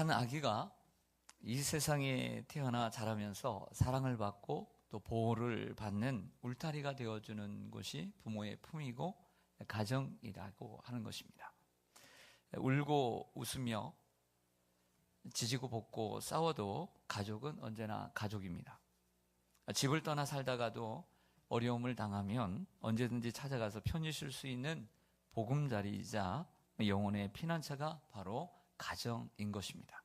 한 아기가 이 세상에 태어나 자라면서 사랑을 받고 또 보호를 받는 울타리가 되어주는 것이 부모의 품이고 가정이라고 하는 것입니다. 울고 웃으며 지지고 볶고 싸워도 가족은 언제나 가족입니다. 집을 떠나 살다가도 어려움을 당하면 언제든지 찾아가서 편히 쉴 수 있는 보금자리이자 영혼의 피난처가 바로 가정인 것입니다.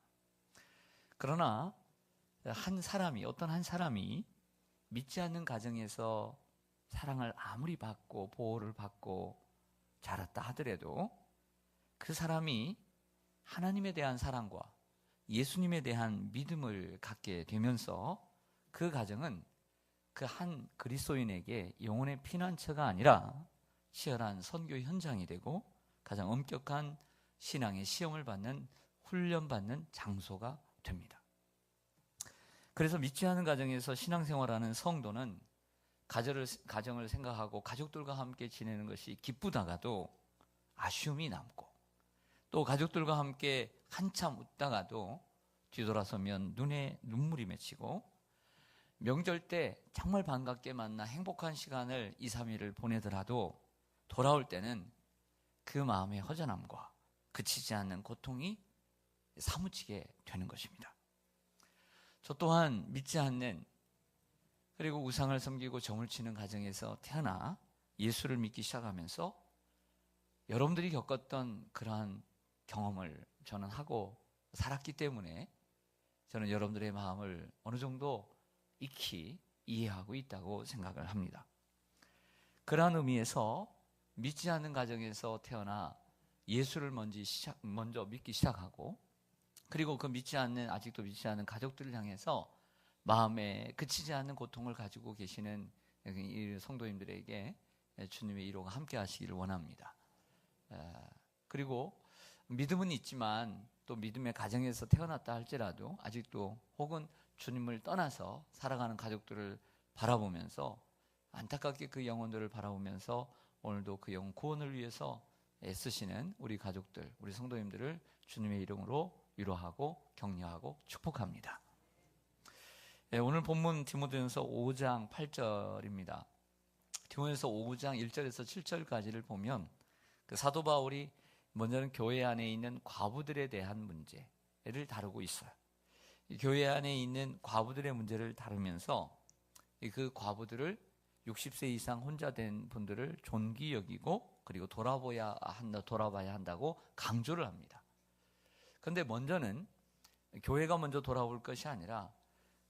그러나 한 사람이 어떤 한 사람이 믿지 않는 가정에서 사랑을 아무리 받고 보호를 받고 자랐다 하더라도 그 사람이 하나님에 대한 사랑과 예수님에 대한 믿음을 갖게 되면서 그 가정은 그 한 그리스도인에게 영혼의 피난처가 아니라 치열한 선교 현장이 되고 가장 엄격한 신앙의 시험을 받는 훈련받는 장소가 됩니다. 그래서 않은 가정에서 신앙생활하는 성도는 가정을, 가정을 생각하고 가족들과 함께 지내는 것이 기쁘다가도 아쉬움이 남고 또 가족들과 함께 한참 웃다가도 뒤돌아서면 눈에 눈물이 맺히고 명절 때 정말 반갑게 만나 행복한 시간을 2, 3일을 보내더라도 돌아올 때는 그 마음의 허전함과 그치지 않는 고통이 사무치게 되는 것입니다. 저 또한 믿지 않는 그리고 우상을 섬기고 점을 치는 가정에서 태어나 예수를 믿기 시작하면서 여러분들이 겪었던 그러한 경험을 저는 하고 살았기 때문에 저는 여러분들의 마음을 어느 정도 익히 이해하고 있다고 생각을 합니다. 그러한 의미에서 믿지 않는 가정에서 태어나 예수를 먼저, 시작, 먼저 믿기 시작하고 그리고 그 믿지 않는 아직도 믿지 않는 가족들을 향해서 마음에 그치지 않는 고통을 가지고 계시는 이 성도님들에게 주님의 이로가 함께 하시기를 원합니다. 그리고 믿음은 있지만 또 믿음의 가정에서 태어났다 할지라도 아직도 혹은 주님을 떠나서 살아가는 가족들을 바라보면서 안타깝게 그 영혼들을 바라보면서 오늘도 그 영혼 구원을 위해서 애쓰시는 우리 가족들, 우리 성도님들을 주님의 이름으로 위로하고 격려하고 축복합니다. 네, 오늘 본문 디모데전서 5장 8절입니다. 디모데전서 5장 1절에서 7절까지를 보면 그 사도 바울이 먼저는 교회 안에 있는 과부들에 대한 문제를 다루고 있어요. 교회 안에 있는 과부들의 문제를 다루면서 그 과부들을 60세 이상 혼자 된 분들을 존귀 여기고 그리고 돌아봐야 한다, 돌아봐야 한다고 강조를 합니다. 그런데 먼저는 교회가 먼저 돌아올 것이 아니라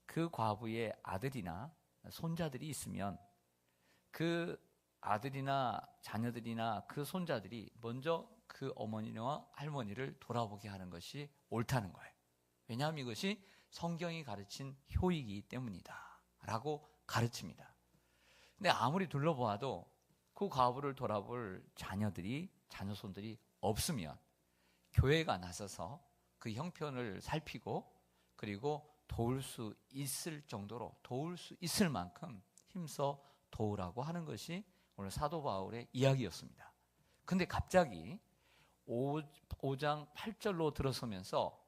그 과부의 아들이나 손자들이 있으면 그 아들이나 자녀들이나 그 손자들이 먼저 그 어머니와 할머니를 돌아보게 하는 것이 옳다는 거예요. 왜냐하면 이것이 성경이 가르친 효이기 때문이다. 라고 가르칩니다. 근데 아무리 둘러보아도 그 과부를 돌아볼 자녀들이, 자녀손들이 없으면 교회가 나서서 그 형편을 살피고 그리고 도울 수 있을 정도로 도울 수 있을 만큼 힘써 도우라고 하는 것이 오늘 사도 바울의 이야기였습니다. 근데 갑자기 5, 5장 8절로 들어서면서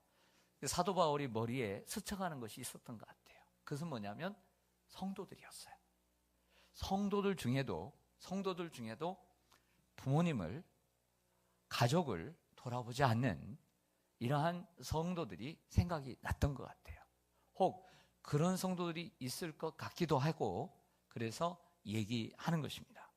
사도 바울이 머리에 스쳐가는 것이 있었던 것 같아요. 그것은 뭐냐면 성도들이었어요. 성도들 중에도 성도들 중에도 부모님을 가족을 돌아보지 않는 이러한 성도들이 생각이 났던 것 같아요. 혹 그런 성도들이 있을 것 같기도 하고 그래서 얘기하는 것입니다.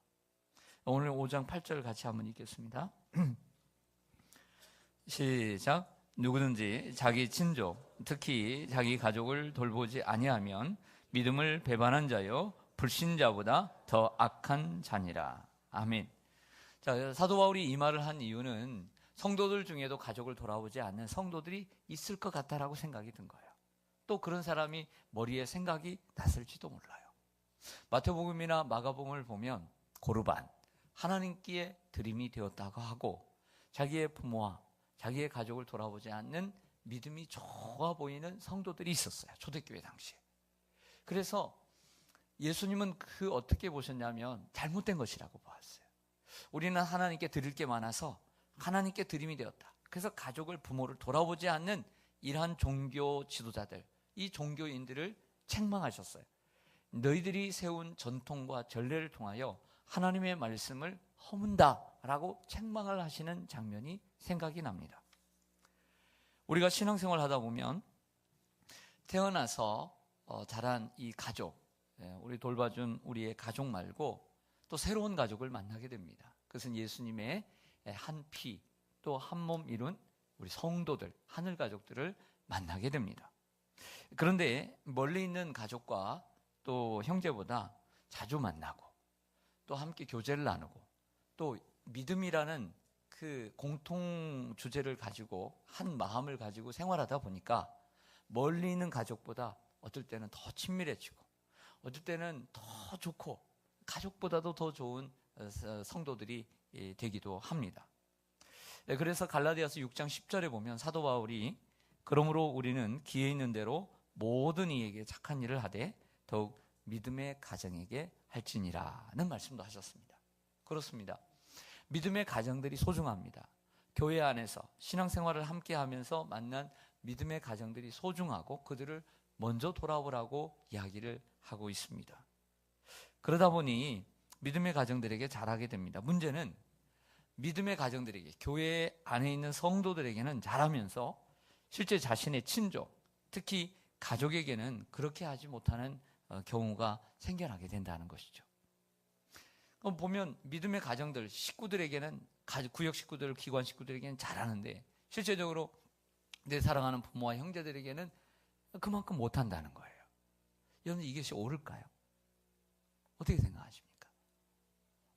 오늘 5장 8절 같이 한번 읽겠습니다. 시작. 누구든지 자기 친족, 특히 자기 가족을 돌보지 아니하면 믿음을 배반한 자요 불신자보다 더 악한 자니라. 아멘. 자, 사도 바울이 이 말을 한 이유는 성도들 중에도 가족을 돌아보지 않는 성도들이 있을 것 같다라고 생각이 든 거예요. 또 그런 사람이 머리에 생각이 났을지도 몰라요. 마태복음이나 마가복음을 보면 고르반 하나님께 드림이 되었다고 하고 자기의 부모와 자기의 가족을 돌아보지 않는 믿음이 좋아 보이는 성도들이 있었어요. 초대교회 당시에. 그래서 예수님은 그 어떻게 보셨냐면 잘못된 것이라고 보았어요. 우리는 하나님께 드릴 게 많아서 하나님께 드림이 되었다. 그래서 가족을 부모를 돌아보지 않는 이러한 종교 지도자들, 이 종교인들을 책망하셨어요. 너희들이 세운 전통과 전례를 통하여 하나님의 말씀을 허문다라고 책망을 하시는 장면이 생각이 납니다. 우리가 신앙생활 하다 보면 태어나서 어, 자란 이 가족, 예, 우리 돌봐준 우리의 가족 말고 또 새로운 가족을 만나게 됩니다. 그것은 예수님의 한 피, 또 한 몸 이룬 우리 성도들, 하늘 가족들을 만나게 됩니다. 그런데 멀리 있는 가족과 또 형제보다 자주 만나고 또 함께 교제를 나누고 또 믿음이라는 그 공통 주제를 가지고 한 마음을 가지고 생활하다 보니까 멀리 있는 가족보다 어떨 때는 더 친밀해지고 어떨 때는 더 좋고 가족보다도 더 좋은 어, 성도들이 되기도 합니다. 네, 그래서 갈라디아서 6장 10절에 보면 사도 바울이 그러므로 우리는 기회 있는 대로 모든 이에게 착한 일을 하되 더욱 믿음의 가정에게 할지니라는 말씀도 하셨습니다. 그렇습니다. 믿음의 가정들이 소중합니다. 교회 안에서 신앙생활을 함께 하면서 만난 믿음의 가정들이 소중하고 그들을 먼저 돌아보라고 이야기를 하고 있습니다. 그러다 보니 믿음의 가정들에게 잘하게 됩니다. 문제는 믿음의 가정들에게 교회 안에 있는 성도들에게는 잘하면서 실제 자신의 친족, 특히 가족에게는 그렇게 하지 못하는 어, 경우가 생겨나게 된다는 것이죠. 그럼 보면 믿음의 가정들, 식구들에게는 구역 식구들, 기관 식구들에게는 잘하는데 실제적으로 내 사랑하는 부모와 형제들에게는 그만큼 못한다는 거예요. 여러분 이것이 옳을까요? 어떻게 생각하십니까?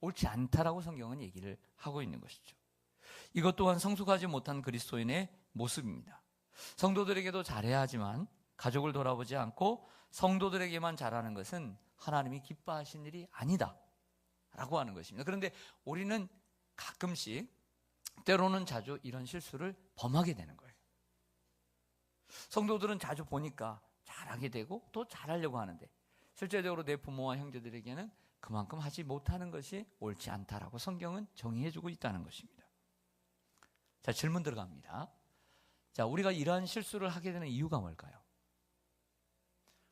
옳지 않다라고 성경은 얘기를 하고 있는 것이죠. 이것 또한 성숙하지 못한 그리스도인의 모습입니다. 성도들에게도 잘해야 하지만 가족을 돌아보지 않고 성도들에게만 잘하는 것은 하나님이 기뻐하신 일이 아니다. 라고 하는 것입니다. 그런데 우리는 가끔씩 때로는 자주 이런 실수를 범하게 되는 거예요. 성도들은 자주 보니까 잘하게 되고 또 잘하려고 하는데 실제적으로 내 부모와 형제들에게는 그만큼 하지 못하는 것이 옳지 않다라고 성경은 정의해 주고 있다는 것입니다. 자, 질문 들어갑니다. 자, 우리가 이러한 실수를 하게 되는 이유가 뭘까요?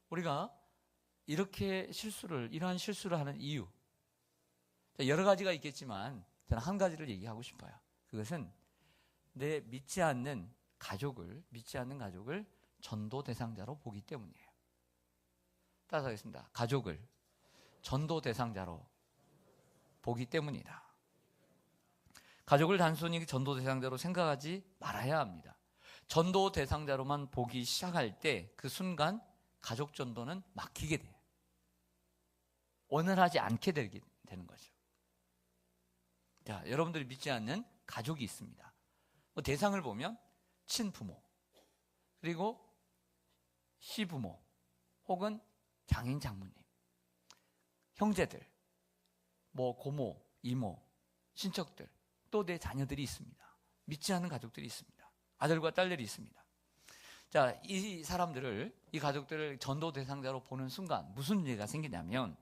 우리가 이렇게 실수를, 이러한 실수를 하는 이유. 자, 여러 가지가 있겠지만 저는 한 가지를 얘기하고 싶어요. 그것은 내 믿지 않는 가족을, 믿지 않는 가족을 전도 대상자로 보기 때문이에요. 따라서 하겠습니다. 가족을 전도 대상자로 보기 때문이다. 가족을 단순히 전도 대상자로 생각하지 말아야 합니다. 전도 대상자로만 보기 시작할 때 그 순간 가족 전도는 막히게 돼요. 원활하지 않게 되는 거죠. 자, 여러분들이 믿지 않는 가족이 있습니다. 뭐 대상을 보면 친부모, 그리고 시부모, 혹은 장인 장모님, 형제들, 뭐 고모, 이모, 친척들, 또 내 자녀들이 있습니다. 믿지 않는 가족들이 있습니다. 아들과 딸들이 있습니다. 자, 이 사람들을, 이 가족들을 전도 대상자로 보는 순간 무슨 문제가 생기냐면,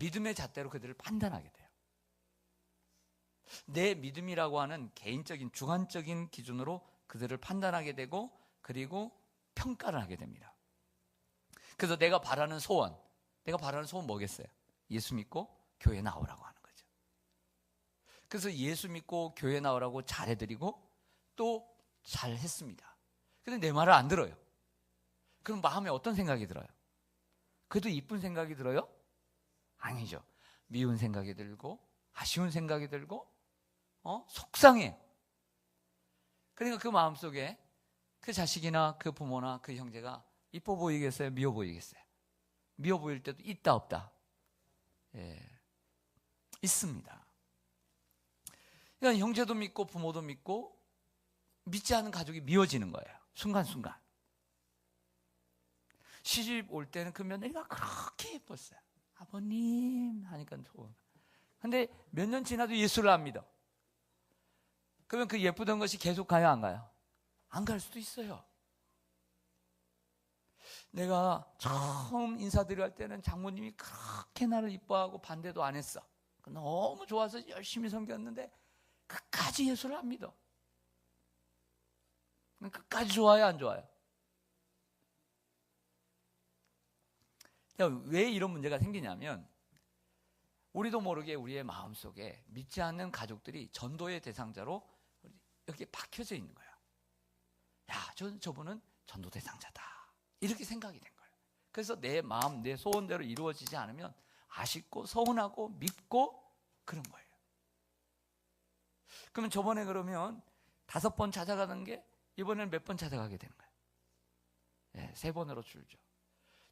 믿음의 잣대로 그들을 판단하게 돼요. 내 믿음이라고 하는 개인적인 주관적인 기준으로 그들을 판단하게 되고 그리고 평가를 하게 됩니다. 그래서 내가 바라는 소원, 내가 바라는 소원 뭐겠어요? 예수 믿고 교회 나오라고 하는 거죠. 그래서 예수 믿고 교회 나오라고 잘해드리고 또 잘했습니다. 근데 내 말을 안 들어요. 그럼 마음에 어떤 생각이 들어요? 그래도 이쁜 생각이 들어요? 아니죠. 미운 생각이 들고, 아쉬운 생각이 들고, 어? 속상해. 그러니까 그 마음 속에 그 자식이나 그 부모나 그 형제가 이뻐 보이겠어요? 미워 보이겠어요? 미워 보일 때도 있다 없다. 예. 있습니다. 그러니까 형제도 믿고 부모도 믿고 믿지 않은 가족이 미워지는 거예요. 순간순간. 시집 올 때는 그 며느리가 그렇게 예뻤어요. 아버님 하니까 좋은. 근데 몇 년 지나도 예수를 안 믿어. 그러면 그 예쁘던 것이 계속 가요, 안 가요? 안 갈 수도 있어요. 내가 처음 인사드릴 때는 장모님이 그렇게 나를 이뻐하고 반대도 안 했어. 너무 좋아서 열심히 섬겼는데 끝까지 예수를 안 믿어. 끝까지 좋아요, 안 좋아요? 왜 이런 문제가 생기냐면 우리도 모르게 우리의 마음속에 믿지 않는 가족들이 전도의 대상자로 여기에 박혀져 있는 거야. 야, 저, 저분은 전도 대상자다. 이렇게 생각이 된 거예요. 그래서 내 마음, 내 소원대로 이루어지지 않으면 아쉽고 서운하고 밉고 그런 거예요. 그러면 저번에 그러면 다섯 번 찾아가는 게 이번에는 몇 번 찾아가게 되는 거예요. 네, 세 번으로 줄죠.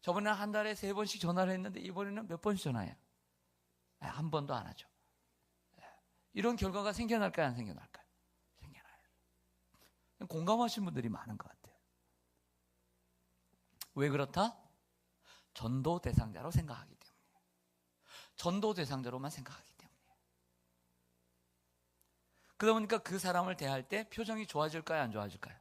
저번에는 한 달에 세 번씩 전화를 했는데 이번에는 몇 번씩 전화해요? 네, 한 번도 안 하죠. 네, 이런 결과가 생겨날까요? 안 생겨날까요? 공감하신 분들이 많은 것 같아요. 왜 그렇다? 전도 대상자로 생각하기 때문에. 전도 대상자로만 생각하기 때문에. 그러다 보니까 그 사람을 대할 때 표정이 좋아질까요? 안 좋아질까요?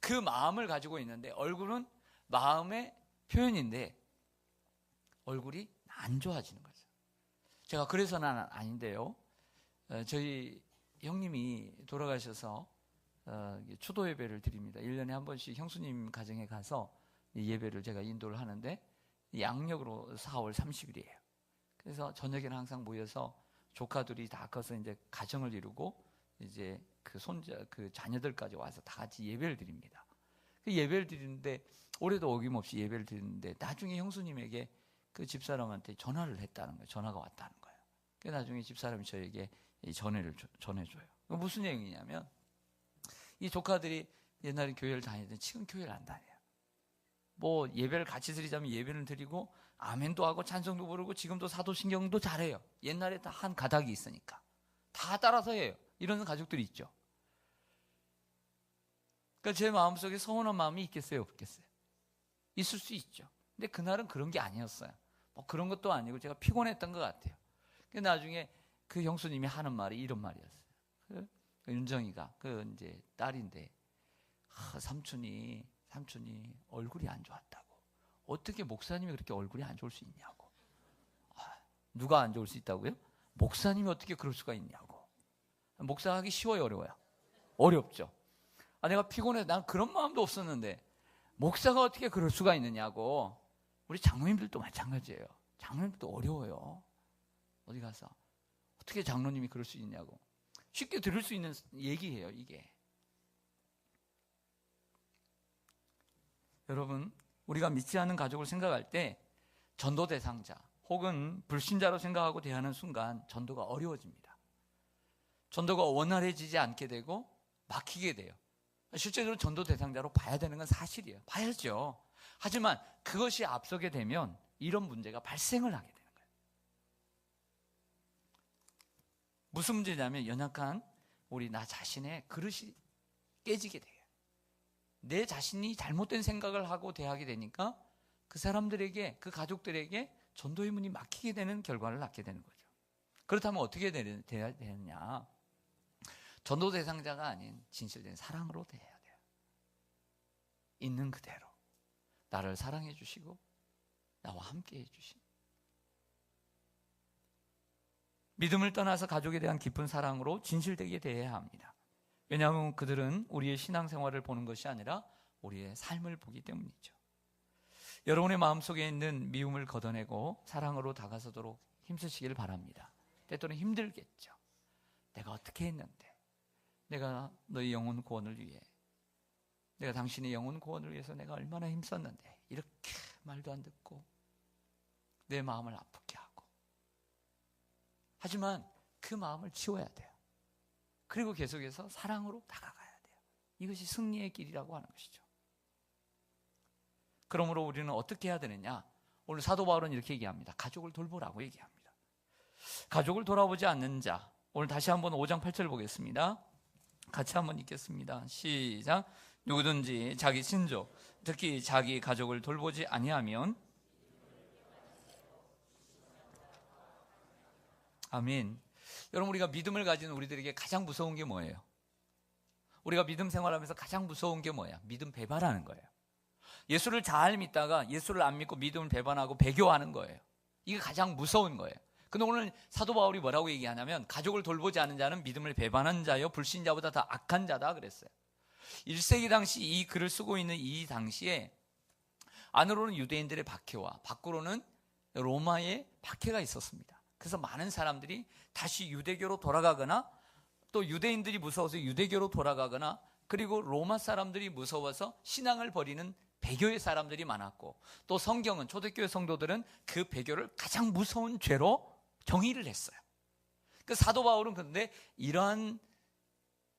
그 마음을 가지고 있는데 얼굴은 마음의 표현인데 얼굴이 안 좋아지는 거죠. 제가 그래서는 아닌데요. 어, 저희 형님이 돌아가셔서 어, 추도 예배를 드립니다. 1년에 한 번씩 형수님 가정에 가서 예배를 제가 인도를 하는데 양력으로 4월 30일이에요. 그래서 저녁에는 항상 모여서 조카들이 다 커서 이제 가정을 이루고 이제 그 손자 그 자녀들까지 와서 다 같이 예배를 드립니다. 그 예배를 드리는데 올해도 어김없이 예배를 드리는데 나중에 형수님에게 그 집사람한테 전화를 했다는 거예요. 전화가 왔다는 거예요. 그 나중에 집사람이 저에게 전해를 전해줘요. 무슨 내용이냐면 이 조카들이 옛날에 교회를 다니던 지금 교회를 안 다녀요. 뭐 예배를 같이 드리자면 예배를 드리고 아멘도 하고 찬송도 부르고 지금도 사도신경도 잘해요. 옛날에 다 한 가닥이 있으니까 다 따라서 해요. 이런 가족들이 있죠. 그러니까 제 마음속에 서운한 마음이 있겠어요, 없겠어요? 있을 수 있죠. 근데 그날은 그런 게 아니었어요. 뭐 그런 것도 아니고 제가 피곤했던 것 같아요. 그 나중에 그 형수님이 하는 말이 이런 말이었어요. 윤정이가 그 이제 딸인데 아, 삼촌이 삼촌이 얼굴이 안 좋았다고. 어떻게 목사님이 그렇게 얼굴이 안 좋을 수 있냐고. 아, 누가 안 좋을 수 있다고요? 목사님이 어떻게 그럴 수가 있냐고. 목사하기 쉬워요, 어려워요? 어렵죠. 아, 내가 피곤해. 난 그런 마음도 없었는데 목사가 어떻게 그럴 수가 있느냐고. 우리 장로님들도 마찬가지예요. 장로님들도 어려워요. 어디 가서 어떻게 장로님이 그럴 수 있냐고. 쉽게 들을 수 있는 얘기예요, 이게. 여러분, 우리가 믿지 않는 가족을 생각할 때 전도 대상자 혹은 불신자로 생각하고 대하는 순간 전도가 어려워집니다. 전도가 원활해지지 않게 되고 막히게 돼요. 실제로 전도 대상자로 봐야 되는 건 사실이에요. 봐야죠. 하지만 그것이 앞서게 되면 이런 문제가 발생을 하게 거예요. 무슨 문제냐면 연약한 우리 나 자신의 그릇이 깨지게 돼요. 내 자신이 잘못된 생각을 하고 대하게 되니까 그 사람들에게 그 가족들에게 전도의 문이 막히게 되는 결과를 낳게 되는 거죠. 그렇다면 어떻게 돼야 되느냐? 전도 대상자가 아닌 진실된 사랑으로 대해야 돼요. 있는 그대로 나를 사랑해 주시고 나와 함께 해 주신 믿음을 떠나서 가족에 대한 깊은 사랑으로 진실되게 대해야 합니다. 왜냐하면 그들은 우리의 신앙생활을 보는 것이 아니라 우리의 삶을 보기 때문이죠. 여러분의 마음속에 있는 미움을 걷어내고 사랑으로 다가서도록 힘쓰시길 바랍니다. 때때로 힘들겠죠. 내가 어떻게 했는데, 내가 너의 영혼 구원을 위해, 내가 당신의 영혼 구원을 위해서 내가 얼마나 힘썼는데, 이렇게 말도 안 듣고, 내 마음을 아프게. 하지만 그 마음을 치워야 돼요. 그리고 계속해서 사랑으로 다가가야 돼요. 이것이 승리의 길이라고 하는 것이죠. 그러므로 우리는 어떻게 해야 되느냐? 오늘 사도 바울은 이렇게 얘기합니다. 가족을 돌보라고 얘기합니다. 가족을 돌아보지 않는 자. 오늘 다시 한번 5장 8절 보겠습니다. 같이 한번 읽겠습니다. 시작. 누구든지 자기 친족, 특히 자기 가족을 돌보지 아니하면 아멘. 여러분 우리가 믿음을 가진 우리들에게 가장 무서운 게 뭐예요? 우리가 믿음 생활하면서 가장 무서운 게 뭐야? 믿음 배반하는 거예요. 예수를 잘 믿다가 예수를 안 믿고 믿음을 배반하고 배교하는 거예요. 이게 가장 무서운 거예요. 근데 오늘 사도 바울이 뭐라고 얘기하냐면 가족을 돌보지 않은 자는 믿음을 배반한 자요 불신자보다 더 악한 자다 그랬어요. 1세기 당시 이 글을 쓰고 있는 이 당시에 안으로는 유대인들의 박해와 밖으로는 로마의 박해가 있었습니다. 그래서 많은 사람들이 다시 유대교로 돌아가거나 또 유대인들이 무서워서 유대교로 돌아가거나 그리고 로마 사람들이 무서워서 신앙을 버리는 배교의 사람들이 많았고 또 성경은 초대교회 성도들은 그 배교를 가장 무서운 죄로 정의를 했어요. 그 사도 바울은 그런데 이러한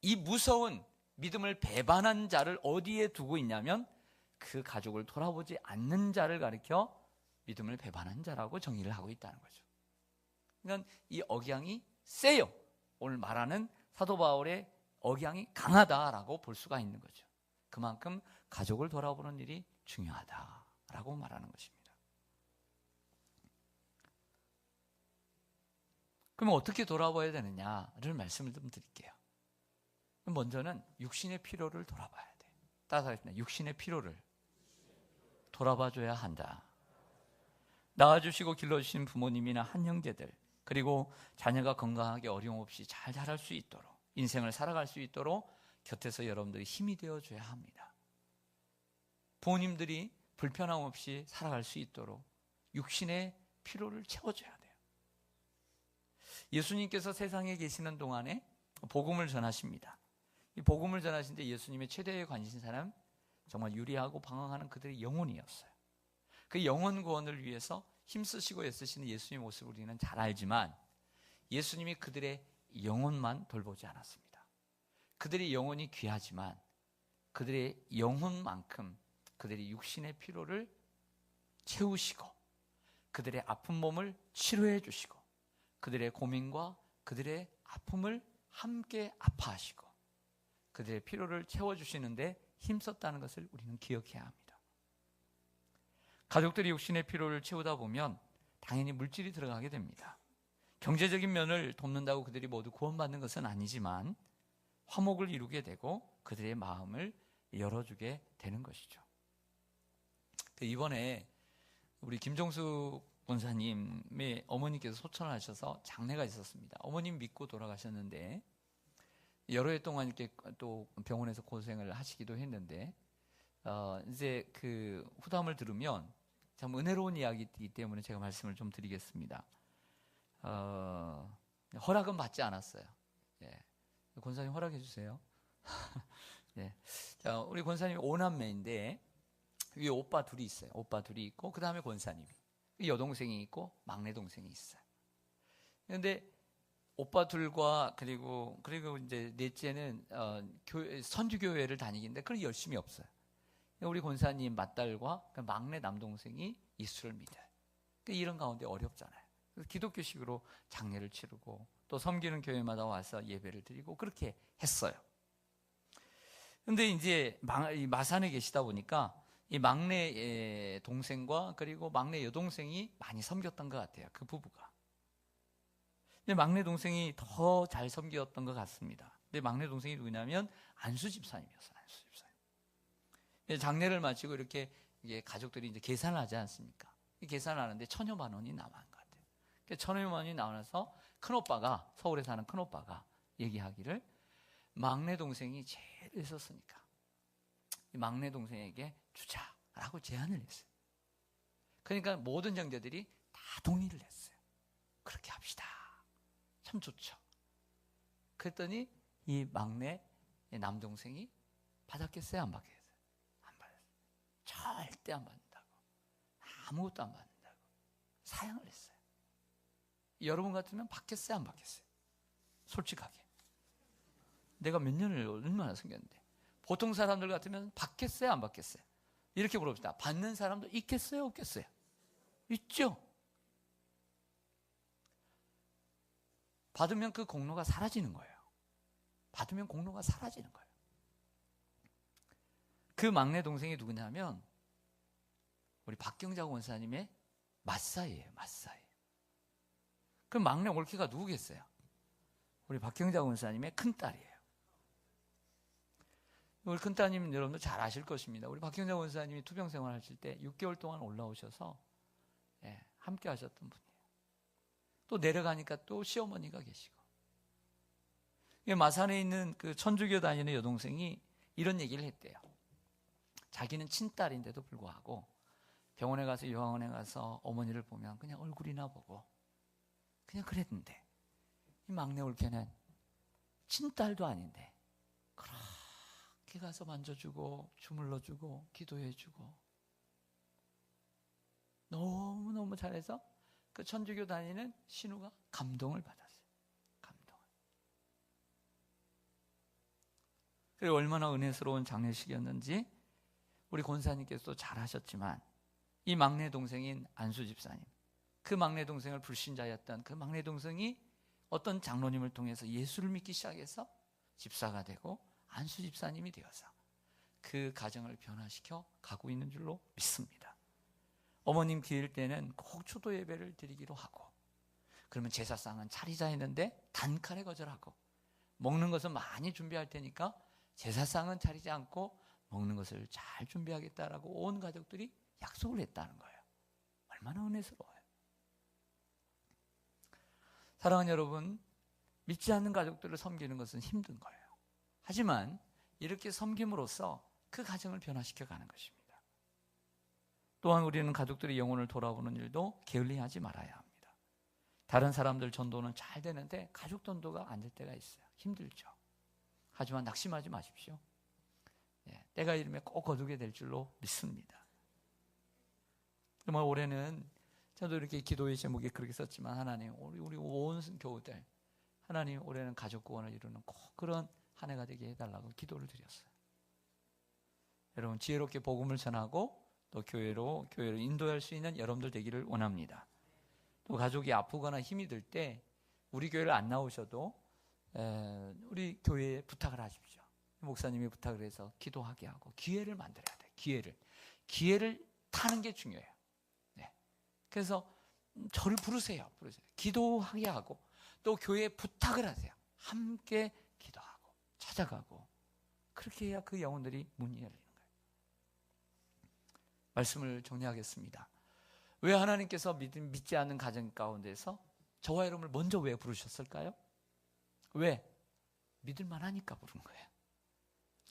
이 무서운 믿음을 배반한 자를 어디에 두고 있냐면 그 가족을 돌아보지 않는 자를 가리켜 믿음을 배반한 자라고 정의를 하고 있다는 거죠. 그러니까 이 억양이 세요. 오늘 말하는 사도 바울의 억양이 강하다라고 볼 수가 있는 거죠. 그만큼 가족을 돌아보는 일이 중요하다라고 말하는 것입니다. 그러면 어떻게 돌아봐야 되느냐를 말씀을 좀 드릴게요. 먼저는 육신의 필요를 돌아봐야 돼. 따라서 하겠습니다. 육신의 필요를 돌아봐 줘야 한다. 낳아주시고 길러주신 부모님이나 한 형제들, 그리고 자녀가 건강하게 어려움 없이 잘 자랄 수 있도록, 인생을 살아갈 수 있도록 곁에서 여러분들이 힘이 되어 줘야 합니다. 부모님들이 불편함 없이 살아갈 수 있도록 육신의 필요를 채워줘야 돼요. 예수님께서 세상에 계시는 동안에 복음을 전하십니다. 이 복음을 전하신 데 예수님의 최대의 관심사는 정말 유리하고 방황하는 그들의 영혼이었어요. 그 영혼 구원을 위해서 힘쓰시고 애쓰시는 예수님의 모습을 우리는 잘 알지만 예수님이 그들의 영혼만 돌보지 않았습니다. 그들의 영혼이 귀하지만 그들의 영혼만큼 그들의 육신의 피로를 채우시고 그들의 아픈 몸을 치료해 주시고 그들의 고민과 그들의 아픔을 함께 아파하시고 그들의 피로를 채워주시는데 힘썼다는 것을 우리는 기억해야 합니다. 가족들이 육신의 피로를 채우다 보면 당연히 물질이 들어가게 됩니다. 경제적인 면을 돕는다고 그들이 모두 구원받는 것은 아니지만 화목을 이루게 되고 그들의 마음을 열어주게 되는 것이죠. 그 이번에 우리 김종수 본사님의 어머니께서 소천을 하셔서 장례가 있었습니다. 어머님 믿고 돌아가셨는데 여러 해 동안 이렇게 또 병원에서 고생을 하시기도 했는데 어 이제 그 후담을 들으면 참 은혜로운 이야기이기 때문에 제가 말씀을 좀 드리겠습니다. 어 허락은 받지 않았어요. 예. 권사님 허락해 주세요. 예. 자, 우리 권사님 오남매인데 위에 오빠 둘이 있어요. 오빠 둘이 있고 그 다음에 권사님이 여동생이 있고 막내 동생이 있어요. 그런데 오빠 둘과 그리고 그리고 이제 넷째는 어, 교회, 선주교회를 다니긴데 그런 열심히 없어요. 우리 권사님 맏딸과 그 막내 남동생이 예수를 믿어요. 그러니까 이런 가운데 어렵잖아요. 기독교식으로 장례를 치르고 또 섬기는 교회마다 와서 예배를 드리고 그렇게 했어요. 근데 이제 마산에 계시다 보니까 이 막내 동생과 그리고 막내 여동생이 많이 섬겼던 것 같아요. 그 부부가. 근데 막내 동생이 더 잘 섬겼던 것 같습니다. 근데 막내 동생이 누구냐면 안수 집사님이었어요. 안수 집사님. 장례를 마치고 이렇게 가족들이 이제 계산을 하지 않습니까? 계산을 하는데 천여만 원이 남은 것 같아요. 천여만 원이 나와서 큰 오빠가 서울에 사는 큰 오빠가 얘기하기를 막내 동생이 제일 있었으니까 막내 동생에게 주자라고 제안을 했어요. 그러니까 모든 장자들이 다 동의를 했어요. 그렇게 합시다. 참 좋죠. 그랬더니 이 막내 남동생이 받았겠어요? 안 받겠어요? 절대 안 받는다고. 아무것도 안 받는다고. 사양을 했어요. 여러분 같으면 받겠어요? 안 받겠어요? 솔직하게. 내가 몇 년을 얼마나 섬겼는데. 보통 사람들 같으면 받겠어요? 안 받겠어요? 이렇게 물어봅시다. 받는 사람도 있겠어요? 없겠어요? 있죠? 받으면 그 공로가 사라지는 거예요. 받으면 공로가 사라지는 거예요. 그 막내 동생이 누구냐면 우리 박경자 원사님의 맞사이에요. 맞사이. 그 막내 올케가 누구겠어요? 우리 박경자 원사님의 큰딸이에요. 우리 큰따님 여러분들 잘 아실 것입니다. 우리 박형자 원사님이 투병 생활 하실 때 6개월 동안 올라오셔서 예, 함께 하셨던 분이에요. 또 내려가니까 또 시어머니가 계시고. 마산에 있는 그 천주교 다니는 여동생이 이런 얘기를 했대요. 자기는 친딸인데도 불구하고 병원에 가서 요양원에 가서 어머니를 보면 그냥 얼굴이나 보고 그냥 그랬는데 이 막내 올케는 친딸도 아닌데 그렇게 가서 만져주고 주물러주고 기도해주고 너무너무 잘해서 그 천주교 다니는 신우가 감동을 받았어요. 감동을. 그래 얼마나 은혜스러운 장례식이었는지 우리 권사님께서도 잘하셨지만 이 막내 동생인 안수 집사님 그 막내 동생을 불신자였던 그 막내 동생이 어떤 장로님을 통해서 예수를 믿기 시작해서 집사가 되고 안수 집사님이 되어서 그 가정을 변화시켜 가고 있는 줄로 믿습니다. 어머님 기일 때는 꼭 초도 예배를 드리기로 하고 그러면 제사상은 차리자 했는데 단칼에 거절하고 먹는 것은 많이 준비할 테니까 제사상은 차리지 않고 먹는 것을 잘 준비하겠다라고 온 가족들이 약속을 했다는 거예요. 얼마나 은혜스러워요. 사랑하는 여러분, 믿지 않는 가족들을 섬기는 것은 힘든 거예요. 하지만 이렇게 섬김으로써 그 가정을 변화시켜 가는 것입니다. 또한 우리는 가족들의 영혼을 돌아보는 일도 게을리하지 말아야 합니다. 다른 사람들 전도는 잘 되는데 가족 전도가 안 될 때가 있어요. 힘들죠. 하지만 낙심하지 마십시오. 예, 때가 이르면 꼭 거두게 될 줄로 믿습니다. 정말 올해는 저도 이렇게 기도의 제목에 그렇게 썼지만 하나님 우리 우리 온 교우들 하나님 올해는 가족 구원을 이루는 꼭 그런 한 해가 되게 해달라고 기도를 드렸어요. 여러분 지혜롭게 복음을 전하고 또 교회로 교회를 인도할 수 있는 여러분들 되기를 원합니다. 또 가족이 아프거나 힘이 들 때 우리 교회를 안 나오셔도 에, 우리 교회에 부탁을 하십시오. 목사님이 부탁을 해서 기도하게 하고 기회를 만들어야 돼. 기회를 기회를 타는 게 중요해요. 네. 그래서 저를 부르세요. 부르세요. 기도하게 하고 또 교회에 부탁을 하세요. 함께 기도하고 찾아가고 그렇게 해야 그 영혼들이 문이 열리는 거예요. 말씀을 정리하겠습니다. 왜 하나님께서 믿, 믿지 않는 가정 가운데서 저와 여러분을 먼저 왜 부르셨을까요? 왜? 믿을 만 하니까 부른 거예요.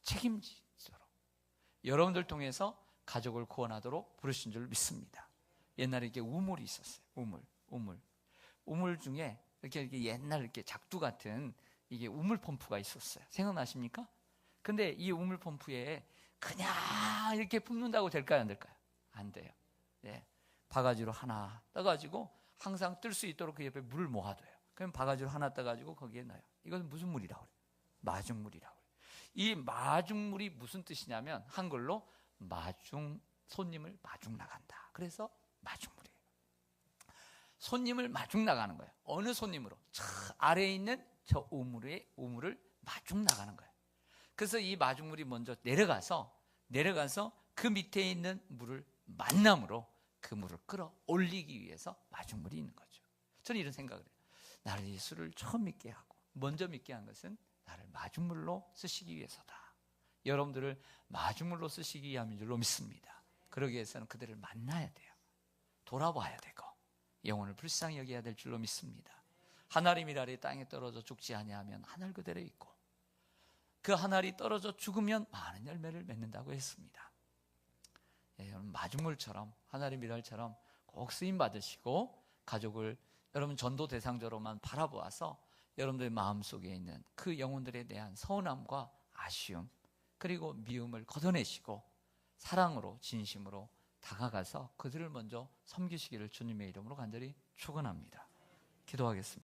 책임지도록. 여러분들 통해서 가족을 구원하도록 부르신 줄 믿습니다. 옛날에 이게 우물이 있었어요. 우물, 우물. 우물 중에 이렇게, 이렇게 옛날 이렇게 작두 같은 이게 우물 펌프가 있었어요. 생각나십니까? 근데 이 우물 펌프에 그냥 이렇게 뿜는다고 될까요? 안 될까요? 안 돼요. 네. 바가지로 하나 떠가지고 항상 뜰 수 있도록 그 옆에 물을 모아둬요. 그럼 바가지로 하나 떠가지고 거기에 넣어요. 이것은 무슨 물이라고 그래요? 마중물이라고 그래요. 이 마중물이 무슨 뜻이냐면 한글로 마중 손님을 마중 나간다. 그래서 마중물이에요. 손님을 마중 나가는 거예요. 어느 손님으로? 저 아래에 있는 저 우물의 우물을 마중 나가는 거예요. 그래서 이 마중물이 먼저 내려가서 내려가서 그 밑에 있는 물을 만남으로 그 물을 끌어 올리기 위해서 마중물이 있는 거죠. 저는 이런 생각을 해요. 나를 예수를 처음 믿게 하고 먼저 믿게 한 것은 나를 마중물로 쓰시기 위해서다. 여러분들을 마중물로 쓰시기 위함인 줄로 믿습니다. 그러기 위해서는 그들을 만나야 돼요. 돌아봐야 되고 영혼을 불쌍히 여겨야 될 줄로 믿습니다. 하나님이 아래 땅에 떨어져 죽지 아니하면 하늘 그대로 있고 그 하늘이 떨어져 죽으면 많은 열매를 맺는다고 했습니다. 예, 여러분 마중물처럼 하나님 미랄처럼 꼭 쓰임 받으시고 가족을 여러분 전도 대상자로만 바라보아서 여러분들의 마음 속에 있는 그 영혼들에 대한 서운함과 아쉬움 그리고 미움을 걷어내시고 사랑으로 진심으로 다가가서 그들을 먼저 섬기시기를 주님의 이름으로 간절히 축원합니다. 기도하겠습니다.